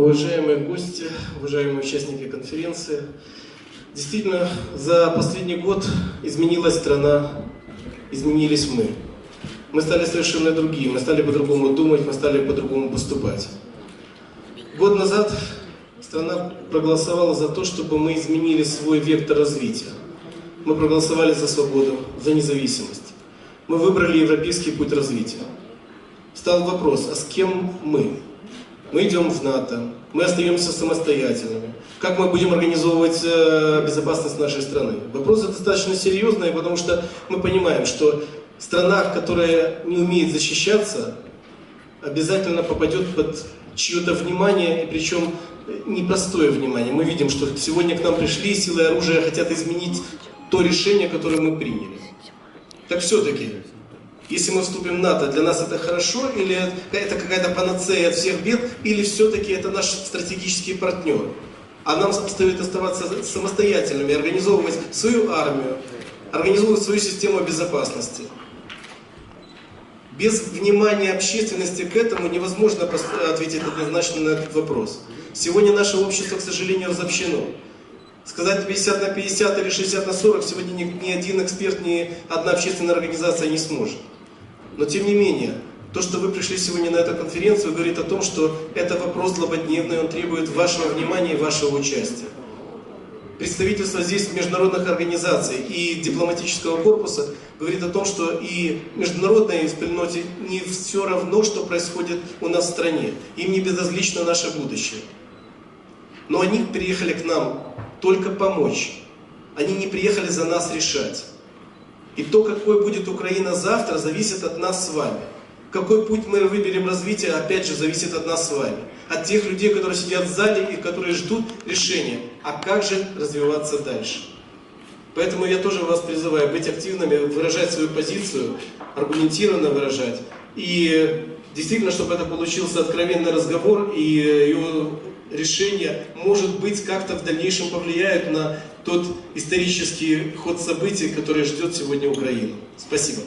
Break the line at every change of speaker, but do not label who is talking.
Уважаемые гости, уважаемые участники конференции, действительно, за последний год изменилась страна, изменились мы. Мы стали совершенно другие, мы стали по-другому думать, мы стали по-другому поступать. Год назад страна проголосовала за то, чтобы мы изменили свой вектор развития. Мы проголосовали за свободу, за независимость. Мы выбрали европейский путь развития. Стал вопрос, а с кем мы? Мы идем в НАТО, мы остаемся самостоятельными. Как мы будем организовывать э, безопасность нашей страны? Вопрос достаточно серьезный, потому что мы понимаем, что страна, которая не умеет защищаться, обязательно попадет под чье-то внимание, и причем непростое внимание. Мы видим, что сегодня к нам пришли силы оружия, хотят изменить то решение, которое мы приняли. Так все-таки, если мы вступим в НАТО, для нас это хорошо, или это какая-то панацея от всех бед, или все-таки это наш стратегический партнер? А нам стоит оставаться самостоятельными, организовывать свою армию, организовывать свою систему безопасности. Без внимания общественности к этому невозможно ответить однозначно на этот вопрос. Сегодня наше общество, к сожалению, разобщено. Сказать 50 на 50 или 60 на 40 сегодня ни, ни один эксперт, ни одна общественная организация не сможет. Но тем не менее, то, что вы пришли сегодня на эту конференцию, говорит о том, что это вопрос злободневный, он требует вашего внимания и вашего участия. Представительство здесь международных организаций и дипломатического корпуса говорит о том, что и международной спільноте не все равно, что происходит у нас в стране. Им не безразлично наше будущее. Но они приехали к нам только помочь. Они не приехали за нас решать. И то, какой будет Украина завтра, зависит от нас с вами. Какой путь мы выберем развития, опять же, зависит от нас с вами. От тех людей, которые сидят зале и которые ждут решения. А как же развиваться дальше? Поэтому я тоже вас призываю быть активными, выражать свою позицию, аргументированно выражать. И действительно, чтобы это получился откровенный разговор, и его решение, может быть, как-то в дальнейшем повлияет на тот исторический ход событий, который ждет сегодня Украину. Спасибо.